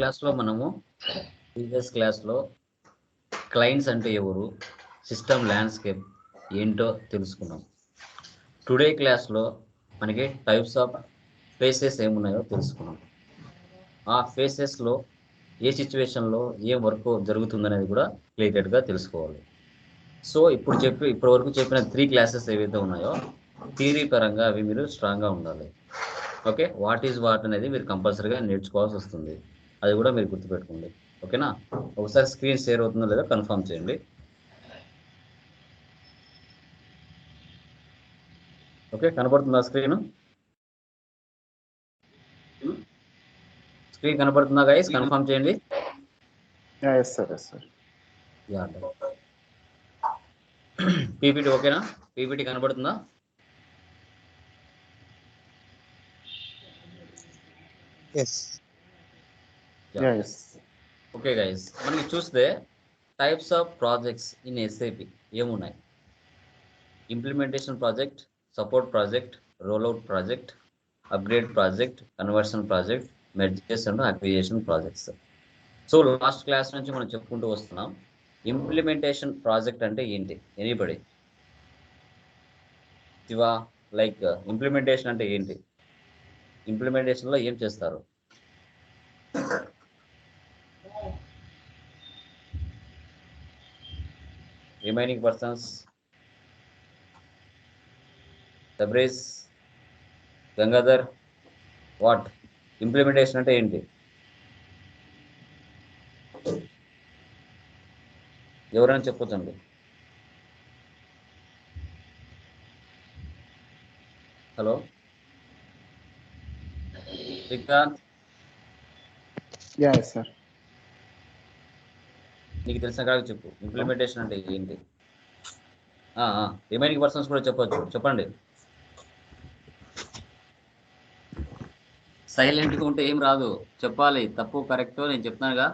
క్లాస్లో మనము ప్రీవియస్ క్లాస్లో క్లయింట్స్ అంటే ఎవరు సిస్టమ్ ల్యాండ్స్కేప్ ఏంటో తెలుసుకున్నాం. టుడే క్లాస్లో మనకి టైప్స్ ఆఫ్ ఫేసెస్ ఏమున్నాయో తెలుసుకున్నాం. ఆ ఫేసెస్లో ఏ సిచ్యువేషన్లో ఏ వర్క్ జరుగుతుందనేది కూడా క్లియర్గా తెలుసుకోవాలి. సో ఇప్పుడు చెప్పి ఇప్పటి వరకు చెప్పిన త్రీ క్లాసెస్ ఏవైతే ఉన్నాయో థియరీ పరంగా అవి మీరు స్ట్రాంగ్గా ఉండాలి. ఓకే? వాట్ ఈజ్ వాట్ అనేది మీరు కంపల్సరీగా నేర్చుకోవాల్సి వస్తుంది. అది కూడా మీరు గుర్తుపెట్టుకోండి. ఓకేనా? ఒకసారి స్క్రీన్ షేర్ అవుతుందో లేదో కన్ఫర్మ్ చేయండి. ఓకే కనబడుతుందా స్క్రీన్? స్క్రీన్ కనబడుతుందా గైస్ కన్ఫర్మ్ చేయండి. Yes sir yes sir yeah PPT ఓకేనా? పీపీటీ కనబడుతుందా ఎస్ ఓకే గైస్ మనకి చూస్తే types of projects in SAP ఏమున్నాయి implementation project support project rollout project upgrade project conversion project mergers and acquisition projects so last class నుంచి మనం చెప్పుకుంటూ వస్తున్నాం. Implementation project అంటే ఏంటి? ఎనీబడి. శివ లైక్ ఇంప్లిమెంటేషన్ అంటే ఏంటి? ఇంప్లిమెంటేషన్లో ఏం చేస్తారు? Remaining persons. సబ్రేజ్ గంగాధర్ వాట్ ఇంప్లిమెంటేషన్ అంటే ఏంటి? ఎవరైనా చెప్పొచ్చండి. హలో శ్రీకాంత్ సార్ నీకు తెలిసిన కాదు చెప్పు. ఇంప్లిమెంటేషన్ అంటే ఏంటి? రిమైనింగ్ పర్సన్స్ కూడా చెప్పొచ్చు. చెప్పండి. సైలెంట్గా ఉంటే ఏం రాదు. చెప్పాలి. తప్పు కరెక్టో నేను చెప్తున్నానుగా.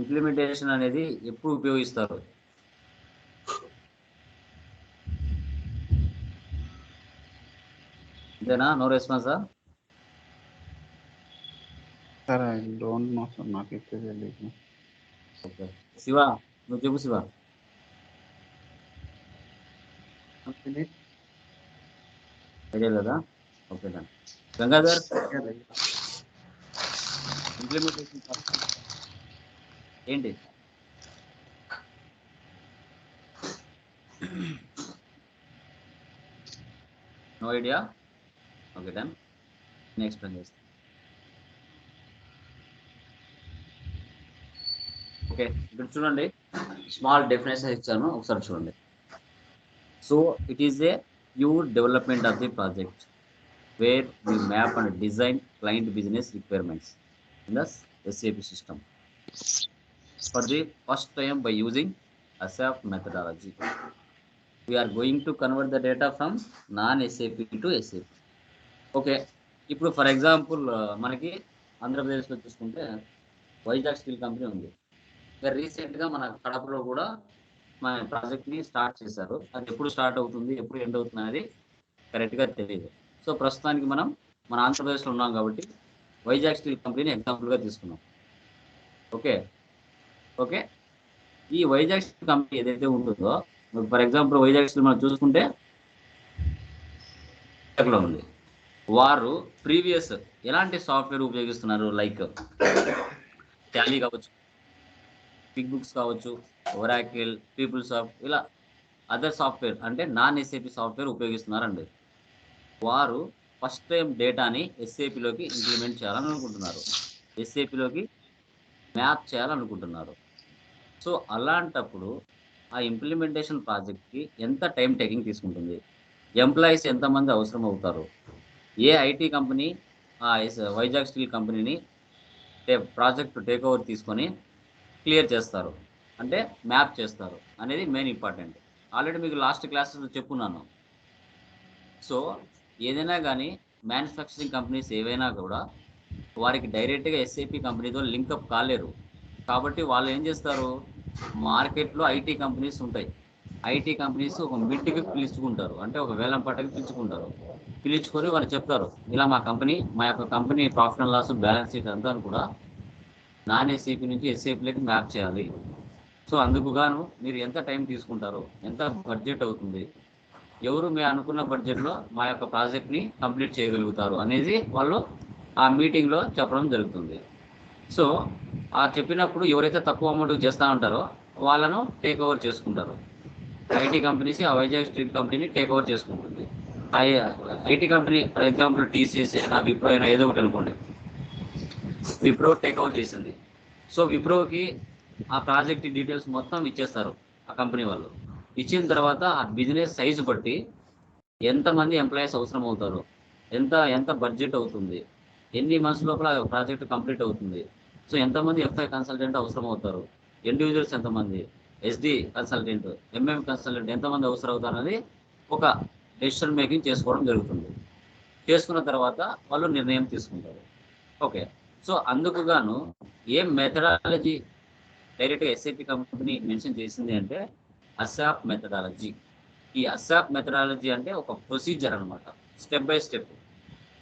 ఇంప్లిమెంటేషన్ అనేది ఎప్పుడు ఉపయోగిస్తారు? అంతేనా no రెస్పాన్సా sir I don't know sir నాకైతే తెలియదు ఓకే. శివ నువ్వు చెప్పు శివ. ఐడియా లేదా? Okay done. గంగాధర్? ఇంప్లిమెంటేషన్ ఏంటి? నో ఐడియా ఓకే డన్ నేను ఎక్స్ప్లెయిన్ చేస్తాను ఓకే ఇక్కడ చూడండి. స్మాల్ డెఫినేషన్ ఇచ్చాను ఒకసారి చూడండి. So it is a pure development of the project where we map and design client business requirements in the SAP system for the first time by using ASAP methodology we're going to convert the data from non SAP to SAP okay ఇప్పుడు for example మనకి ఆంధ్రప్రదేశ్లో చూసుకుంటే Vizag steel company ఉంది. ఇంకా రీసెంట్గా మన కడపలో కూడా మన ప్రాజెక్ట్ని స్టార్ట్ చేశారు. అది ఎప్పుడు స్టార్ట్ అవుతుంది ఎప్పుడు ఎండ్ అవుతుంది అనేది కరెక్ట్గా తెలియదు సో ప్రస్తుతానికి మనం మన ఆంధ్రప్రదేశ్లో ఉన్నాం కాబట్టి వైజాగ్ స్టీల్ కంపెనీని ఎగ్జాంపుల్గా తీసుకున్నాం ఓకే? ఓకే? ఈ వైజాగ్ స్టీల్ కంపెనీ ఏదైతే ఉంటుందో ఫర్ ఎగ్జాంపుల్ వైజాగ్ స్టీల్ మనం చూసుకుంటే లో ఉంది. వారు ప్రీవియస్ ఎలాంటి సాఫ్ట్వేర్ ఉపయోగిస్తున్నారు? లైక్ టాలీ కావచ్చు పిక్ బుక్స్ కావచ్చు ఒరాకిల్ పీపుల్ సాఫ్ట్ ఇలా అదర్ సాఫ్ట్వేర్ అంటే నాన్ ఎస్ఏపి సాఫ్ట్వేర్ ఉపయోగిస్తున్నారండి. వారు ఫస్ట్ టైం డేటాని ఎస్ఏపిలోకి ఇంప్లిమెంట్ చేయాలని అనుకుంటున్నారు ఎస్ఏపిలోకి మ్యాప్ చేయాలనుకుంటున్నారు. సో అలాంటప్పుడు ఆ ఇంప్లిమెంటేషన్ ప్రాజెక్ట్కి ఎంత టైం టేకింగ్ తీసుకుంటుంది? ఎంప్లాయీస్ ఎంతమంది అవసరం అవుతారు ఏ ఐటీ కంపెనీ ఆ ఎస్- వైజాగ్ స్టీల్ కంపెనీని ప్రాజెక్ట్ టేక్ ఓవర్ తీసుకొని క్లియర్ చేస్తారు. అంటే మ్యాప్ చేస్తారు. అనేది మెయిన్ ఇంపార్టెంట్. ఆల్రెడీ మీకు లాస్ట్ క్లాసెస్లో చెప్పున్నాను. సో ఏదైనా కానీ మ్యానుఫ్యాక్చరింగ్ కంపెనీస్ ఏవైనా కూడా వారికి డైరెక్ట్గా ఎస్ఏపి కంపెనీతో లింకప్ కాలేరు. కాబట్టి వాళ్ళు ఏం చేస్తారు? మార్కెట్లో ఐటీ కంపెనీస్ ఉంటాయి. ఐటీ కంపెనీస్ ఒక మిడ్కి పిలుచుకుంటారు. అంటే ఒక వేలం పట్టకి పిలుచుకుంటారు. పిలుచుకొని వాళ్ళు చెప్తారు ఇలా మా కంపెనీ మా యొక్క company profit and loss balance sheet అంతా కూడా నాన్ ఎస్ఏపి నుంచి ఎస్ఏపీలోకి మ్యాప్ చేయాలి. సో అందుకు గాను మీరు ఎంత టైం తీసుకుంటారు ఎంత బడ్జెట్ అవుతుంది ఎవరు మేము అనుకున్న బడ్జెట్లో మా యొక్క ప్రాజెక్ట్ని కంప్లీట్ చేయగలుగుతారు అనేది వాళ్ళు ఆ మీటింగ్లో చెప్పడం జరుగుతుంది. సో ఆ చెప్పినప్పుడు ఎవరైతే తక్కువ అమౌంట్ చేస్తూ ఉంటారో వాళ్ళను టేక్ ఓవర్ చేసుకుంటారు. ఐటీ కంపెనీస్ ఆ వైజాగ్ స్ట్రీట్ కంపెనీని టేక్ ఓవర్ చేసుకుంటుంది. IT company for example TCS నా విప్రో ఏదో ఒకటి అనుకోండి. విప్రో టేక్ ఓవర్ చేసింది సో విప్రోకి ఆ ప్రాజెక్ట్ డీటెయిల్స్ మొత్తం ఇచ్చేస్తారు ఆ కంపెనీ వాళ్ళు. ఇచ్చిన తర్వాత ఆ బిజినెస్ సైజు బట్టి ఎంతమంది ఎంప్లాయీస్ అవసరం అవుతారు ఎంత ఎంత బడ్జెట్ అవుతుంది ఎన్ని మంత్స్ లోపల ప్రాజెక్ట్ కంప్లీట్ అవుతుంది సో ఎంతమంది ఎఫ్ఐ కన్సల్టెంట్ అవసరం అవుతారు ఇండివిజువల్స్ ఎంతమంది ఎస్డి కన్సల్టెంట్ ఎంఎం కన్సల్టెంట్ ఎంతమంది అవసరం అవుతారు అనేది ఒక డెసిషన్ మేకింగ్ చేసుకోవడం జరుగుతుంది. చేసుకున్న తర్వాత వాళ్ళు నిర్ణయం తీసుకుంటారు. ఓకే. సో అందుకు గాను ఏ మెథడాలజీ డైరెక్ట్గా ఎస్ఐపి కంపెనీ మెన్షన్ చేసింది అంటే అసాప్ మెథడాలజీ ఈ అసాప్ మెథడాలజీ అంటే ఒక ప్రొసీజర్ అనమాట స్టెప్ బై స్టెప్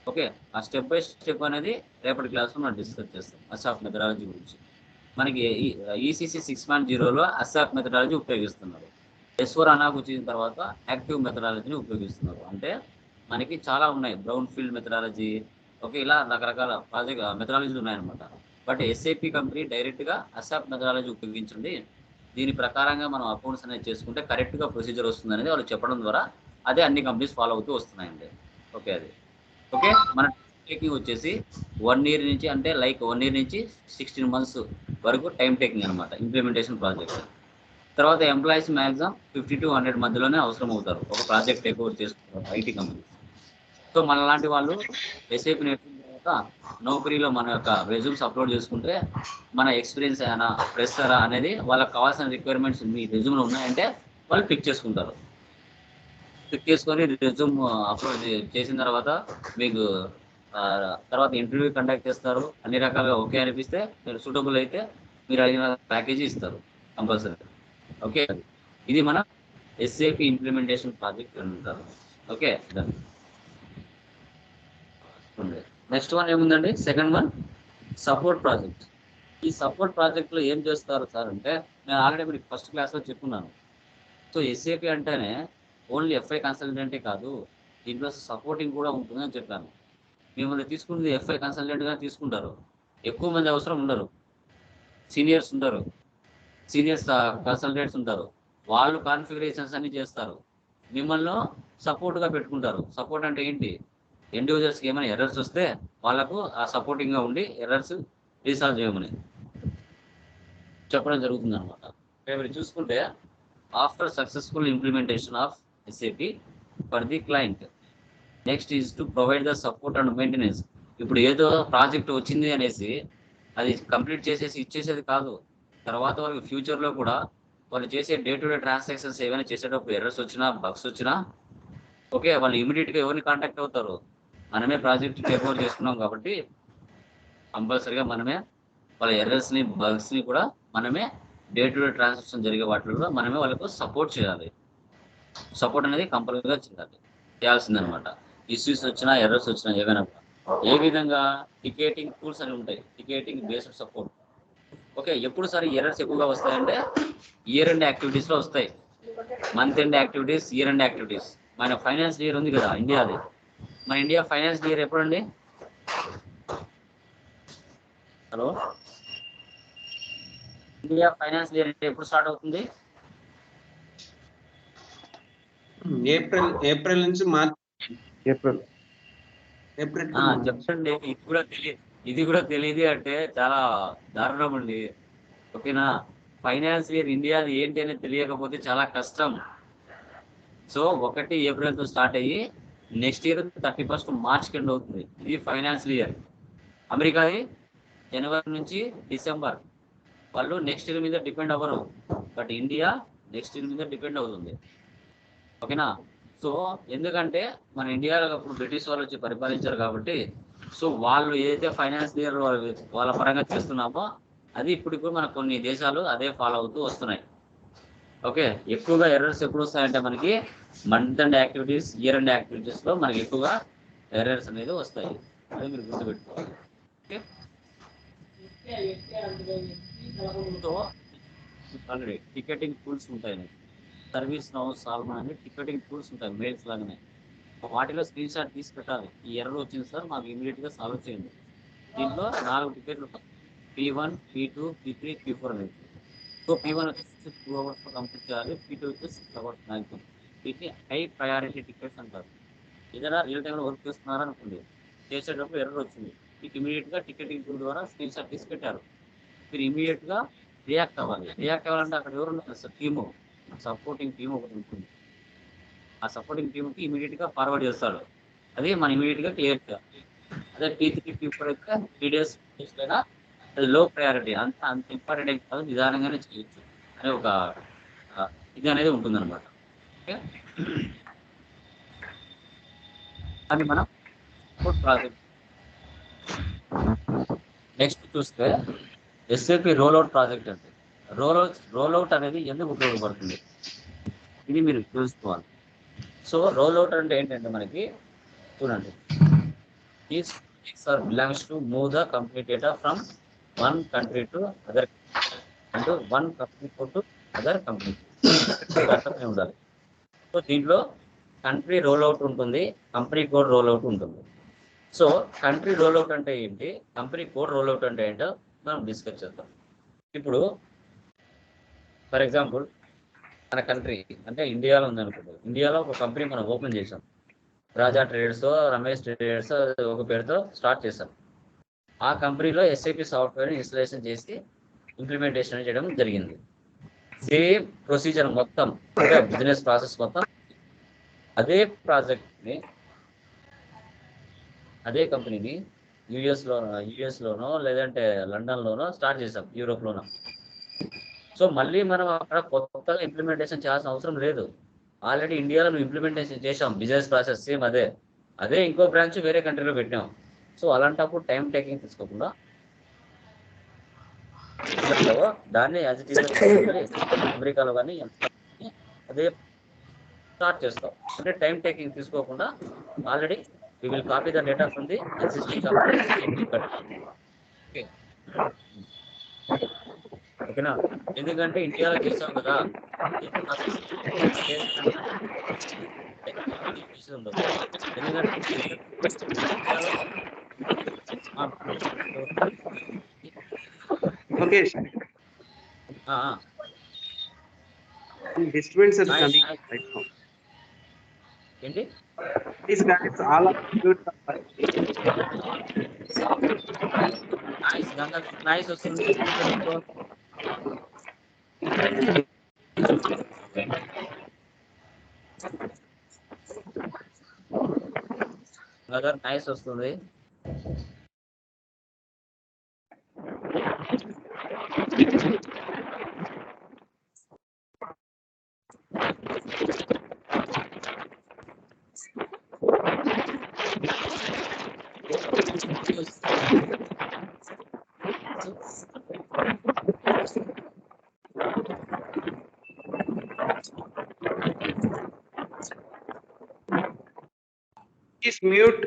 ఓకే ఆ స్టెప్ బై స్టెప్ అనేది రేపటి క్లాస్లో మనం డిస్కస్ చేస్తాం అసాప్ మెథడాలజీ గురించి. మనకి ఈసీసీ సిక్స్ పాయింట్ జీరోలో అసాప్ మెథడాలజీ ఉపయోగిస్తున్నారు. ఎస్ ఫోర్ అనాకు వచ్చిన తర్వాత యాక్టివ్ మెథడాలజీని ఉపయోగిస్తున్నారు. అంటే మనకి చాలా ఉన్నాయి. బ్రౌన్ ఫీల్డ్ మెథడాలజీ ఓకే ఇలా రకరకాల ప్రాజెక్ట్ మెథడాలజీలు ఉన్నాయన్నమాట. బట్ ఎస్ఏపి కంపెనీ డైరెక్ట్గా అసాప్ మెథడాలజీ ఉపయోగించండి. దీని ప్రకారంగా మనం అకౌంట్స్ అనేది చేసుకుంటే కరెక్ట్గా ప్రొసీజర్ వస్తుంది అనేది వాళ్ళు చెప్పడం ద్వారా అదే అన్ని కంపెనీస్ ఫాలో అవుతూ వస్తున్నాయండి. ఓకే అది. ఓకే మన టేకింగ్ వచ్చేసి వన్ ఇయర్ నుంచి అంటే లైక్ వన్ ఇయర్ నుంచి సిక్స్టీన్ మంత్స్ వరకు టైం టేకింగ్ అనమాట ఇంప్లిమెంటేషన్ ప్రాజెక్ట్. తర్వాత employees maximum fifty to hundred మధ్యలోనే అవసరం అవుతారు ఒక ప్రాజెక్ట్ టేక్ ఓవర్ చేసుకుంటారు ఐటీ కంపెనీ సో మన లాంటి వాళ్ళు ఎస్ఐపి నేర్చుకున్న తర్వాత నౌకరీలో మన యొక్క రెజ్యూమ్స్ అప్లోడ్ చేసుకుంటే మన ఎక్స్పీరియన్స్ అయినా ప్రెస్సరా అనేది వాళ్ళకి కావాల్సిన రిక్వైర్మెంట్స్ మీ రెజ్యూమ్లో ఉన్నాయంటే వాళ్ళు పిక్ చేసుకుంటారు. పిక్ చేసుకొని రెజ్యూమ్ అప్లోడ్ uh, చేసిన తర్వాత మీకు తర్వాత ఇంటర్వ్యూ కండక్ట్ చేస్తారు. అన్ని రకాలుగా ఓకే అనిపిస్తే మీరు సూటబుల్ అయితే మీరు అడిగిన ప్యాకేజీ ఇస్తారు కంపల్సరీ ఓకే ఇది మన ఎస్ఏపి ఇంప్లిమెంటేషన్ ప్రాజెక్ట్ అంటారు. ఓకే ఉంది నెక్స్ట్ వన్ ఏముందండి? సెకండ్ వన్ సపోర్ట్ ప్రాజెక్ట్ ఈ సపోర్ట్ ప్రాజెక్ట్లో ఏం చేస్తారు సార్ అంటే నేను ఆల్రెడీ మీకు ఫస్ట్ క్లాస్లో చెప్పున్నాను. సో ఎస్ఏపి అంటేనే ఓన్లీ ఎఫ్ఐ కన్సల్టెంటే కాదు దీంట్లో సపోర్టింగ్ కూడా ఉంటుందని చెప్పాను. మిమ్మల్ని తీసుకునేది ఎఫ్ఐ కన్సల్టెంట్గా తీసుకుంటారు. ఎక్కువ మంది అవసరం ఉండరు. సీనియర్స్ ఉండరు. సీనియర్స్ కన్సల్టెంట్స్ ఉంటారు. వాళ్ళు కాన్ఫిగరేషన్స్ అన్ని చేస్తారు. మిమ్మల్ని సపోర్ట్గా పెట్టుకుంటారు. సపోర్ట్ అంటే ఏంటి? ఇండివిజువల్స్కి ఏమైనా ఎర్రర్స్ వస్తే వాళ్ళకు ఆ సపోర్టింగ్గా ఉండి ఎర్రర్స్ రీసాల్వ్ చేయమని చెప్పడం జరుగుతుంది అనమాట మీరు చూసుకుంటే after successful implementation of SAP for the client next is to provide the support and maintenance ఇప్పుడు ఏదో ప్రాజెక్ట్ వచ్చింది అనేసి అది కంప్లీట్ చేసేసి ఇచ్చేసేది కాదు. తర్వాత వాళ్ళకి ఫ్యూచర్లో కూడా వాళ్ళు చేసే డే టు డే ట్రాన్సాక్షన్స్ ఏమైనా చేసేటప్పుడు ఎర్రర్స్ వచ్చినా బగ్స్ వచ్చినా ఓకే వాళ్ళు ఇమీడియట్గా ఎవరిని కాంటాక్ట్ అవుతారు? మనమే ప్రాజెక్ట్ టేక్ ఓవర్ చేసుకున్నాం కాబట్టి కంపల్సరిగా మనమే వాళ్ళ ఎర్రర్స్ని బగ్స్ని కూడా మనమే డే టు డే ట్రాన్సాక్షన్ జరిగే వాటిలో మనమే వాళ్ళకు సపోర్ట్ చేయాలి. సపోర్ట్ అనేది కంపల్సరీగా చేయాలి. చేయాల్సిందనమాట ఇష్యూస్ వచ్చినా ఎర్రర్స్ వచ్చినా ఏవైనా ఏ విధంగా టికెటింగ్ టూల్స్ అని ఉంటాయి. టికెటింగ్ బేస్డ్ సపోర్ట్ ఓకే ఎప్పుడు సార్ ఎర్రర్స్ ఎక్కువగా వస్తాయంటే ఇయర్ ఎండ్ యాక్టివిటీస్లో వస్తాయి. Month end activities year end activities మన ఫైనాన్స్ ఇయర్ ఉంది కదా ఇండియాది. మన ఇండియా ఫైనాన్స్ ఇయర్ ఎప్పుడండి? హలో? ఇండియా ఫైనాన్స్ ఇయర్ ఎప్పుడు స్టార్ట్ అవుతుంది? ఏప్రిల్ ఏప్రిల్ నుంచి మార్చ్. ఏప్రిల్. ఏప్రిల్ ఆ, చెప్పండి ఇది కూడా తెలియదు ఇది కూడా తెలియదు అంటే చాలా దారుణం అండి. ఓకేనా? ఫైనాన్స్ ఇయర్ ఇండియా ఏంటి అనేది తెలియకపోతే చాలా కష్టం. సో ఒకటి ఏప్రిల్తో స్టార్ట్ అయ్యి next year thirty first March కింద అవుతుంది. ఇది ఫైనాన్షియల్ ఇయర్ అమెరికాది జనవరి నుంచి డిసెంబర్ వాళ్ళు నెక్స్ట్ ఇయర్ మీద డిపెండ్ అవ్వరు. బట్ ఇండియా నెక్స్ట్ ఇయర్ మీద డిపెండ్ అవుతుంది. ఓకేనా సో ఎందుకంటే మన ఇండియాలో అప్పుడు బ్రిటిష్ వాళ్ళు వచ్చి పరిపాలించారు కాబట్టి సో వాళ్ళు ఏదైతే ఫైనాన్స్ ఇయర్ వాళ్ళ పరంగా చేస్తున్నామో అది ఇప్పుడు కూడా మన కొన్ని దేశాలు అదే ఫాలో అవుతూ వస్తున్నాయి. ఓకే ఎక్కువగా ఎర్రర్స్ ఎప్పుడు వస్తాయంటే మనకి month end activities year end యాక్టివిటీస్లో మనకి ఎక్కువగా ఎర్రర్స్ అనేది వస్తాయి. అది మీరు గుర్తుపెట్టుకోవాలి. ఓకే? ఆల్రెడీ టికెటింగ్ టూల్స్ ఉంటాయి సర్వీస్ నౌ సాల్వ్ అని టికెటింగ్ టూల్స్ ఉంటాయి మెయిల్స్ లాగానే. వాటిలో స్క్రీన్ షాట్ తీసి పెట్టాలి. ఈ ఎర్రర్ వచ్చింది సార్ మాకు ఇమీడియట్గా సాల్వ్ చేయండి. దీంట్లో నాలుగు టికెట్లు P one P two P three P four అనేది. సో పీ వన్ వచ్చేసి టూ అవర్స్ కంప్లీట్ చేయాలి పీటీ టూ వచ్చేసి సిక్స్ అవర్స్ మ్యాక్సిమం వీటిని హై ప్రయారిటీ టికెట్స్ అంటారు. ఏదైనా రియల్ టైంలో వర్క్ చేస్తున్నారు అనుకోండి చేసేటప్పుడు ఎర్రర్ వచ్చింది. మీకు ఇమీడియట్గా టికెట్ టికెటింగ్ టూల్ ద్వారా స్క్రీన్ షాట్ తీసి పెట్టారు. మీరు ఇమీడియట్గా రియాక్ట్ అవ్వాలి. రియాక్ట్ అవ్వాలంటే అక్కడ ఎవరు ఉన్నారు? సార్ టీము సపోర్టింగ్ టీం ఒకటి ఉంటుంది. ఆ సపోర్టింగ్ టీంకి ఇమీడియట్గా ఫార్వర్డ్ చేస్తాడు. అది మనం ఇమీడియట్గా క్లియర్గా అదే T three P four three days అయినా అది లో ప్రయారిటీ అంత అంత ఇంపార్టెంట్ అయితే కాదు. నిదానంగానే చేయొచ్చు. అనే ఒక ఇది అనేది ఉంటుందన్నమాట. ఓకే అది మనం ప్రాజెక్ట్ నెక్స్ట్ చూస్తే ఎస్ఏపి రోల్అవుట్ ప్రాజెక్ట్ అంటే రోల్అవుట్ రోల్అవుట్ అనేది ఎందుకు ఉపయోగపడుతుంది? ఇది మీరు తెలుసుకోవాలి. సో రోల్అవుట్ అంటే ఏంటంటే మనకి చూడండి. ఈ sir belongs to move the complete data from one country to other అంటూ one company code to other company అర్థమై ఉండాలి. సో దీంట్లో కంట్రీ రోల్ అవుట్ ఉంటుంది కంపెనీ కోడ్ రోల్ అవుట్ ఉంటుంది. సో కంట్రీ రోల్ అవుట్ అంటే ఏంటి కంపెనీ కోడ్ రోల్ అవుట్ అంటే ఏంటో మనం డిస్కస్ చేద్దాం. ఇప్పుడు ఫర్ ఎగ్జాంపుల్ మన కంట్రీ అంటే ఇండియాలో ఉంది ఇండియాలో ఒక కంపెనీ మనం ఓపెన్ చేసాం రాజా ట్రేడర్స్ రమేష్ ట్రేడర్స్ ఒక పేరుతో స్టార్ట్ చేశాం. ఆ కంపెనీలో ఎస్ఐపి సాఫ్ట్వేర్ ఇన్స్టలేషన్ చేసి ఇంప్లిమెంటేషన్ చేయడం జరిగింది. సేమ్ ప్రొసీజర్ మొత్తం బిజినెస్ ప్రాసెస్ మొత్తం అదే ప్రాజెక్ట్ని అదే కంపెనీని యుఎస్లో యుఎస్లోనో లేదంటే లండన్లోనో స్టార్ట్ చేసాం యూరోప్లోనో సో మళ్ళీ మనం అక్కడ కొత్తగా ఇంప్లిమెంటేషన్ చేయాల్సిన అవసరం లేదు. ఆల్రెడీ ఇండియాలో మేము ఇంప్లిమెంటేషన్ చేసాం బిజినెస్ ప్రాసెస్ సేమ్ అదే. అదే ఇంకో బ్రాంచ్ వేరే కంట్రీలో పెట్టాం సో అలాంటప్పుడు టైం టేకింగ్ తీసుకోకుండా దాన్ని యాజ్ ఇట్ ఈస్ అమెరికాలో కానీ అదే స్టార్ట్ చేస్తాం. అంటే టైం టేకింగ్ తీసుకోకుండా already we will copy the data from the existing okay ఓకేనా ఎందుకంటే ఇండియాలో చేసాం కదా. ఉండదు. ఎందుకంటే ఇండియాలో Disturbance is coming right now. ఏంటి all are good. Nice Ganga nice వస్తుంది గంగా నైస్ వస్తుంది Mute.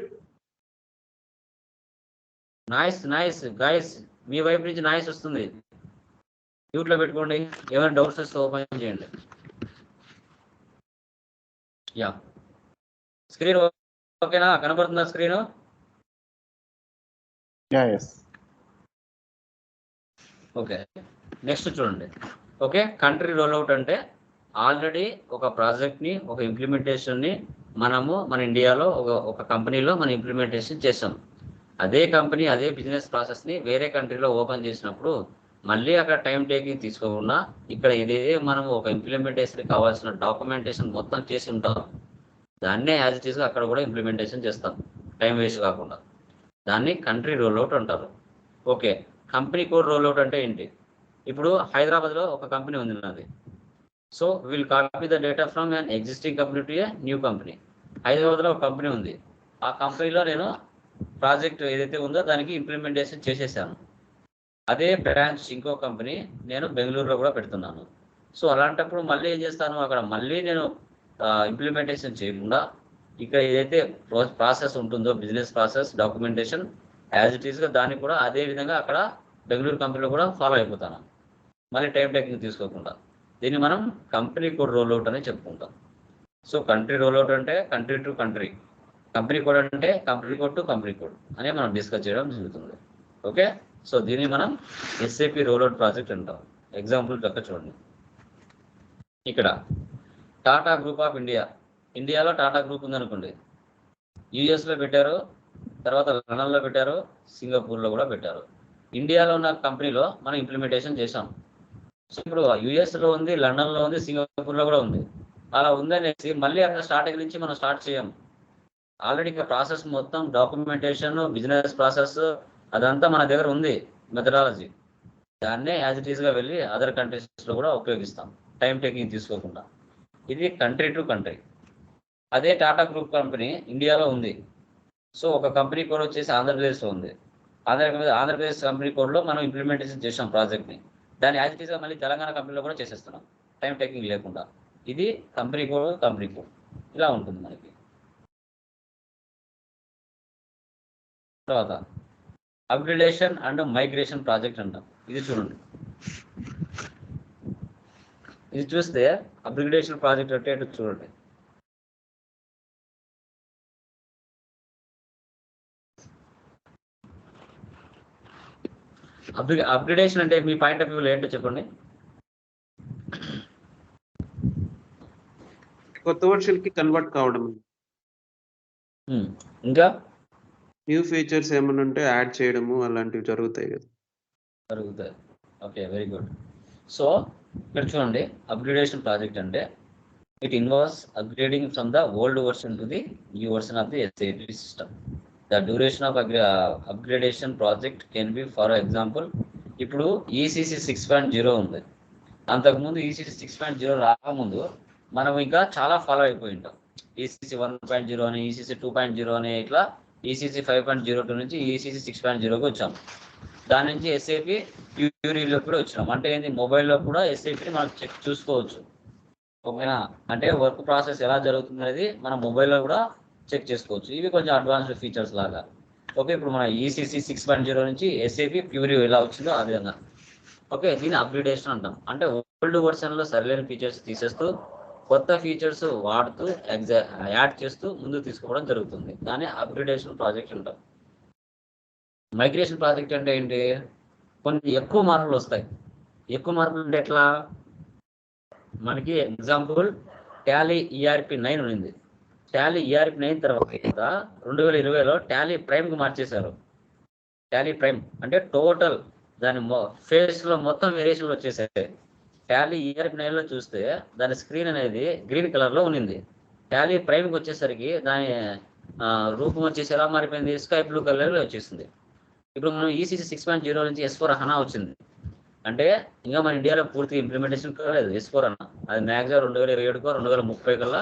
నైస్ నైస్ గైస్ మీ వైపు నుంచి నాయిస్ వస్తుంది. మ్యూట్లో పెట్టుకోండి. ఏమైనా డౌట్స్ వస్తే ఓపెన్ చేయండి. యా స్క్రీన్ ఓకేనా కనపడుతుందా స్క్రీన్ ఓకే నెక్స్ట్ చూడండి. ఓకే కంట్రీ రోల్అవుట్ అంటే ఆల్రెడీ ఒక ప్రాజెక్ట్ని ఒక ఇంప్లిమెంటేషన్ని మనము మన ఇండియాలో ఒక ఒక కంపెనీలో మనం ఇంప్లిమెంటేషన్ చేసాం అదే కంపెనీ అదే బిజినెస్ ప్రాసెస్ని వేరే కంట్రీలో ఓపెన్ చేసినప్పుడు మళ్ళీ అక్కడ టైం టేకింగ్ తీసుకోకుండా ఇక్కడ ఇదే మనం ఒక ఇంప్లిమెంటేషన్ కావాల్సిన డాక్యుమెంటేషన్ మొత్తం చేసి ఉంటాం. దాన్నే యాజ్ ఇట్ ఈస్గా అక్కడ కూడా ఇంప్లిమెంటేషన్ చేస్తాం. టైం వేస్ట్ కాకుండా. దాన్ని కంట్రీ రోల్అవుట్ అంటారు. ఓకే కంపెనీ కోడ్ రోల్అవుట్ అంటే ఏంటి? ఇప్పుడు హైదరాబాద్లో ఒక కంపెనీ ఉంది నాది. So will copy the data from an existing company to a new company హైదరాబాద్లో ఒక కంపెనీ ఉంది. ఆ కంపెనీలో నేను ప్రాజెక్ట్ ఏదైతే ఉందో దానికి ఇంప్లిమెంటేషన్ చేసేసాను. అదే బ్రాంచ్ ఇంకో కంపెనీ నేను బెంగళూరులో కూడా పెడుతున్నాను. సో అలాంటప్పుడు మళ్ళీ ఏం చేస్తాను అక్కడ మళ్ళీ నేను ఇంప్లిమెంటేషన్ చేయకుండా ఇక్కడ ఏదైతే ప్రాసెస్ ఉంటుందో business process documentation as it ఈస్గా దాన్ని కూడా అదే విధంగా అక్కడ బెంగళూరు కంపెనీలో కూడా ఫాలో అయిపోతాను. మళ్ళీ టైం టేకింగ్ తీసుకోకుండా. దీన్ని మనం కంపెనీ కోడ్ రోల్ అవుట్ అని చెప్పుకుంటాం. సో కంట్రీ రోల్ అవుట్ అంటే country to country company code అంటే company code to company code అని మనం డిస్కస్ చేయడం జరుగుతుంది. ఓకే సో దీన్ని మనం ఎస్ఏపి రోల్ అవుట్ ప్రాజెక్ట్ అంటాం. ఎగ్జాంపుల్ చక్క చూడండి. ఇక్కడ టాటా గ్రూప్ ఆఫ్ ఇండియా ఇండియాలో టాటా గ్రూప్ ఉందనుకోండి. యూఎస్లో పెట్టారు తర్వాత లండన్లో పెట్టారు సింగపూర్లో కూడా పెట్టారు. ఇండియాలో ఉన్న కంపెనీలో మనం ఇంప్లిమెంటేషన్ చేసాం సో ఇప్పుడు యుఎస్లో ఉంది లండన్లో ఉంది సింగపూర్లో కూడా ఉంది. అలా ఉందనేసి మళ్ళీ అక్కడ స్టార్టింగ్ నుంచి మనం స్టార్ట్ చేయము ఆల్రెడీ ఇంకా ప్రాసెస్ మొత్తం డాక్యుమెంటేషన్ బిజినెస్ ప్రాసెస్ అదంతా మన దగ్గర ఉంది మెథడాలజీ. దాన్నే యాజ్ ఇట్ ఈస్గా వెళ్ళి అదర్ కంట్రీస్లో కూడా ఉపయోగిస్తాం టైం టేకింగ్ తీసుకోకుండా. ఇది కంట్రీ టు కంట్రీ అదే టాటా గ్రూప్ కంపెనీ ఇండియాలో ఉంది. సో ఒక కంపెనీ కోడ్ వచ్చేసి ఆంధ్రప్రదేశ్లో ఉంది. ఆంధ్రప్రదేశ్ ఆంధ్రప్రదేశ్ కంపెనీ కోడ్లో మనం ఇంప్లిమెంటేషన్ చేసాం ప్రాజెక్ట్ని దాన్ని యాజ్ ఇట్ మళ్ళీ తెలంగాణ కంపెనీలో కూడా చేసేస్తున్నాం. టైం టేకింగ్ లేకుండా. ఇది కంపెనీ కోడ్ కంపెనీ కోడ్ ఇలా ఉంటుంది మనకి. తర్వాత అప్గ్రేడేషన్ అండ్ మైగ్రేషన్ ప్రాజెక్ట్ అంటాం. ఇది చూడండి. ఇది చూస్తే అప్గ్రేడేషన్ ప్రాజెక్ట్ అంటే చూడండి. అప్గ్రే అప్గ్రేడేషన్ అంటే మీ పాయింట్ ఆఫ్ వ్యూలో ఏంటో చెప్పండి. కొత్త వర్షన్కి కన్వర్ట్ కావడం. ఉమ్, ఇంకా? న్యూ ఫీచర్స్ ఏమైనా ఉంటే యాడ్ చేయడము అలాంటివి జరుగుతాయి కదా. జరుగుతుంది ఓకే వెరీ గుడ్ సో ఇక్కడ చూడండి అప్గ్రేడేషన్ ప్రాజెక్ట్ అంటే it involves upgrading from the old version to the new version of the SAP system the duration of upgradation project can be for example ఇప్పుడు ECC six point zero ఉంది. అంతకుముందు ECC six point zero రాకముందు మనం ఇంకా చాలా follow అయిపోయి ఉంటాం. ECC one point zero అని ఈసీసీ టూ పాయింట్ జీరో అని ఇట్లా ECC five point zero two నుంచి ఈసీసీ సిక్స్ పాయింట్ జీరోకి వచ్చాం. దాని నుంచి ఎస్ఏపి ప్యూరీలో కూడా వచ్చినాం. అంటే ఏంది? మొబైల్లో కూడా ఎస్ఏపిని మనం చెక్ చూసుకోవచ్చు. ఓకేనా? అంటే వర్క్ ప్రాసెస్ ఎలా జరుగుతుంది అనేది మన మొబైల్లో కూడా చెక్ చేసుకోవచ్చు. ఇవి కొంచెం అడ్వాన్స్డ్ ఫీచర్స్ లాగా. ఓకే ఇప్పుడు మన ఈసీసీ సిక్స్ పాయింట్ జీరో నుంచి ఎస్ఏపి ప్యూరీ ఎలా వచ్చిందో ఆ విధంగా. ఓకే దీన్ని అప్గ్రేడేషన్ అంటాం. అంటే ఓల్డ్ వర్షన్లో సరిలేని ఫీచర్స్ తీసేస్తూ కొత్త ఫీచర్స్ వాడుతూ ఎగ్జా యాడ్ చేస్తూ ముందు తీసుకోవడం జరుగుతుంది. దాని అప్గ్రేడేషన్ ప్రాజెక్ట్ అంటాం. మైగ్రేషన్ ప్రాజెక్ట్ అంటే ఏంటి? కొన్ని ఎక్కువ మార్పులు వస్తాయి. ఎక్కువ మార్పులు అంటే ఎట్లా? మనకి ఎగ్జాంపుల్ టాలీ ఈఆర్పి నైన్ ఉంది టాలీ ఈఆర్పి నైన్ తర్వాత రెండు వేల ఇరవైలో టాలీ ప్రైమ్కి మార్చేశారు. టాలీ ప్రైమ్ అంటే టోటల్ దాని ఫేస్లో మొత్తం వేరియేషన్లు వచ్చేసాయి. టాలీ ఈఆర్పి నైన్లో చూస్తే దాని స్క్రీన్ అనేది గ్రీన్ కలర్లో ఉన్నింది. టాలీ ప్రైమ్కి వచ్చేసరికి దాని రూపం వచ్చేసి ఎలా మారిపోయింది? స్కై బ్లూ కలర్లో వచ్చేసింది. ఇప్పుడు మనం ఈసీసీ సిక్స్ పాయింట్ జీరో నుంచి ఎస్ ఫోర్ హనా వచ్చింది. అంటే ఇంకా మన ఇండియాలో పూర్తిగా ఇంప్లిమెంటేషన్ కాలేదు. ఎస్ ఫోర్ అన్న అది మ్యాక్సిమం రెండు వేల ఇరవై ఏడుకో రెండు వేల ముప్పై కల్లా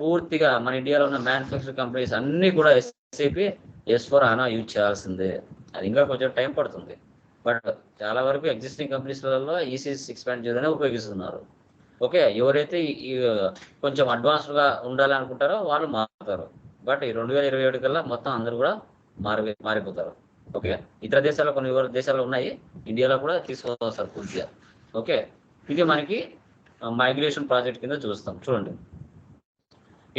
పూర్తిగా మన ఇండియాలో ఉన్న మ్యానుఫ్యాక్చరింగ్ కంపెనీస్ అన్నీ కూడా SAP S four HANA use చేయాల్సిందే. అది ఇంకా కొంచెం టైం పడుతుంది. బట్ చాలా వరకు ఎగ్జిస్టింగ్ కంపెనీస్లలో ఈసీ సిక్స్ పాయింట్ జీరోనే ఉపయోగిస్తున్నారు. ఓకే ఎవరైతే ఈ- కొంచెం అడ్వాన్స్డ్గా ఉండాలనుకుంటారో వాళ్ళు మారుతారు. బట్ ఈ రెండు వేల ఇరవై ఏడు కల్లా మొత్తం అందరూ కూడా మారి మారిపోతారు. ఓకే ఇతర దేశాల్లో కొన్ని దేశాలు ఉన్నాయి ఇండియాలో కూడా తీసుకొస్తారు పూర్తిగా. ఓకే ఇది మనకి మైగ్రేషన్ ప్రాజెక్ట్ కింద చూస్తాం. చూడండి.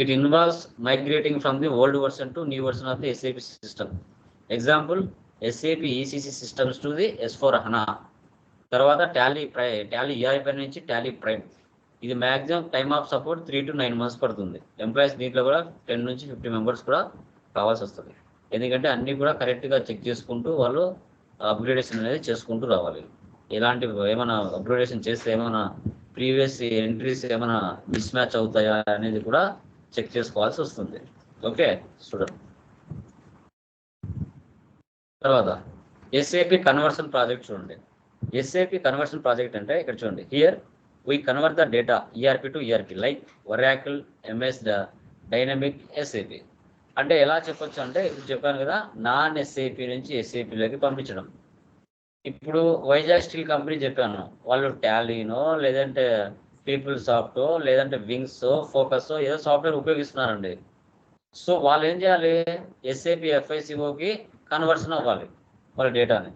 It involves migrating from the old version to new version of the SAP system example SAP ECC systems to the S four HANA తర్వాత టాలీ ప్రై టాలీ ఈఆర్ఐపై నుంచి టాలీ ప్రైమ్ ఇది maximum time of support three to nine months పడుతుంది. Employees దీంట్లో కూడా ten నుంచి fifty members కూడా కావాల్సి వస్తుంది. ఎందుకంటే అన్నీ కూడా కరెక్ట్గా చెక్ చేసుకుంటూ వాళ్ళు అప్గ్రేడేషన్ అనేది చేసుకుంటూ రావాలి. ఇలాంటి ఏమైనా అప్గ్రేడేషన్ చేస్తే ఏమైనా ప్రీవియస్ ఎంట్రీస్ ఏమైనా మిస్ మ్యాచ్ అవుతాయా అనేది కూడా చెక్ చేసుకోవాల్సి వస్తుంది. ఓకే చూడండి. తర్వాత ఎస్ఏపి కన్వర్షన్ ప్రాజెక్ట్ చూడండి. ఎస్ఏపి కన్వర్షన్ ప్రాజెక్ట్ అంటే ఇక్కడ చూడండి. Here we convert the data ERP to ERP like Oracle MS Dynamic SAP అంటే ఎలా చెప్పొచ్చు అంటే ఇప్పుడు చెప్పాను కదా నాన్ ఎస్ఏపి నుంచి ఎస్ఏపిలోకి పంపించడం. ఇప్పుడు వైజాగ్ స్టీల్ కంపెనీ చెప్పాను. వాళ్ళు టాలీనో లేదంటే పీపుల్ సాఫ్ట్ లేదంటే వింగ్స్ ఫోకస్ ఏదో సాఫ్ట్వేర్ ఉపయోగిస్తున్నారండి. సో వాళ్ళు ఏం చేయాలి ఎస్ఏపి ఎఫ్ఐసిఓకి కన్వర్షన్ అవ్వాలి వాళ్ళ డేటాని.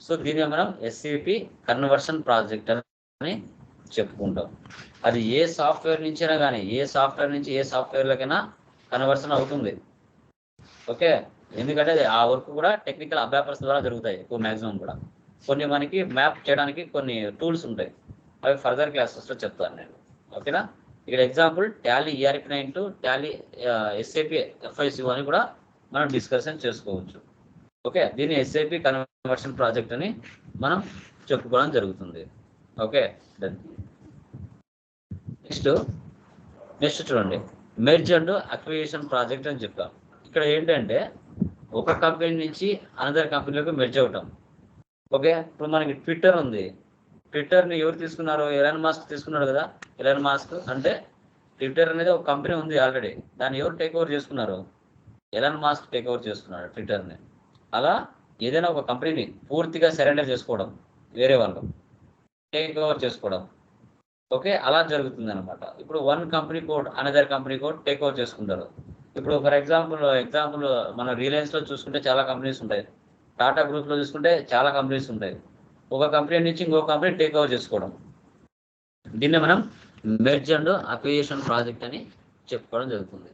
సో దీన్ని మనం ఎస్ఏపి కన్వర్షన్ ప్రాజెక్ట్ అని చెప్పుకుంటాం. అది ఏ సాఫ్ట్వేర్ నుంచైనా కానీ ఏ సాఫ్ట్వేర్ నుంచి ఏ సాఫ్ట్వేర్లకైనా కన్వర్షన్ అవుతుంది. ఓకే? ఎందుకంటే ఆ వర్క్ కూడా టెక్నికల్ అభ్యాపర్స్ ద్వారా జరుగుతాయి ఎక్కువ మ్యాక్సిమం కూడా. కొన్ని మనకి మ్యాప్ చేయడానికి కొన్ని టూల్స్ ఉంటాయి. అవి ఫర్దర్ క్లాసెస్లో చెప్తాను నేను. ఓకేనా? ఇక్కడ example Tally ERP nine to Tally SAP FICO అని కూడా మనం డిస్కషన్ చేసుకోవచ్చు. ఓకే? దీన్ని ఎస్ఏపి కన్వర్షన్ ప్రాజెక్ట్ అని మనం చెప్పుకోవడం జరుగుతుంది. ఓకే? డన్ నెక్స్ట్ నెక్స్ట్ చూడండి. మెర్జ్ అండ్ అక్విజిషన్ ప్రాజెక్ట్ అని చెప్తాం. ఇక్కడ ఏంటంటే ఒక కంపెనీ నుంచి అనదర్ కంపెనీలోకి మెర్జ్ అవటం ఓకే? ఇప్పుడు మనకి ట్విట్టర్ ఉంది. ట్విట్టర్ని ఎవరు తీసుకున్నారు ఎలాన్ మాస్క్ తీసుకున్నాడు కదా ఎలాన్ మాస్క్ అంటే ట్విట్టర్ అనేది ఒక కంపెనీ ఉంది ఆల్రెడీ దాన్ని ఎవరు టేక్ ఓవర్ చేసుకున్నారు ఎలాన్ మాస్క్ టేక్ ఓవర్ చేసుకున్నాడు ట్విట్టర్ని అలా ఏదైనా ఒక కంపెనీని పూర్తిగా సరెండర్ చేసుకోవడం వేరే వాళ్ళు టేక్ ఓవర్ చేసుకోవడం. ఓకే అలా జరుగుతుంది అనమాట ఇప్పుడు one company code another company code take over చేసుకుంటారు. ఇప్పుడు ఫర్ ఎగ్జాంపుల్ ఎగ్జాంపుల్ మన రిలయన్స్లో చూసుకుంటే చాలా కంపెనీస్ ఉంటాయి. టాటా గ్రూప్లో చూసుకుంటే చాలా కంపెనీస్ ఉంటాయి. ఒక కంపెనీ నుంచి ఇంకో కంపెనీ టేక్ ఓవర్ చేసుకోవడం. దీన్ని మనం మెర్జ్ అండ్ అక్విజిషన్ ప్రాజెక్ట్ అని చెప్పుకోవడం జరుగుతుంది.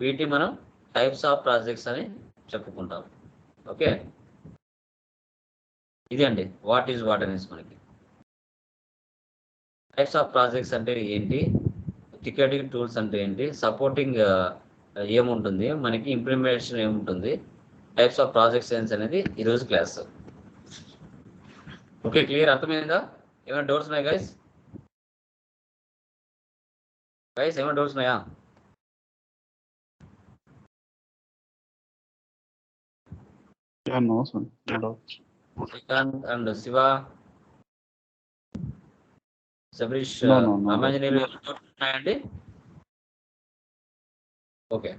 వీటి మనం టైప్స్ ఆఫ్ ప్రాజెక్ట్స్ అని చెప్పుకుంటాం. ఓకే ఇది అండి. వాట్ ఈజ్ వాట్ అనేసి మనకి. టైప్స్ ఆఫ్ ప్రాజెక్ట్స్ అంటే ఏంటి? టికెటింగ్ టూల్స్ అంటే ఏంటి? సపోర్టింగ్ uh, ఏముంటుంది? మనకి ఇంప్లిమెంటేషన్ ఏముంటుంది? టైప్స్ ఆఫ్ ప్రాజెక్ట్స్ అనేది ఈరోజు క్లాస్ ఓకే క్లియర్ అర్థమైందా? ఏమైనా డౌట్స్ ఉన్నాయా గైస్ గైస్ ఏమైనా డౌట్స్ ఉన్నాయా. శ్రీకాంత్ అండ్ శివ. రామాంజనేయులు ఉన్నాయండి? ఓకే.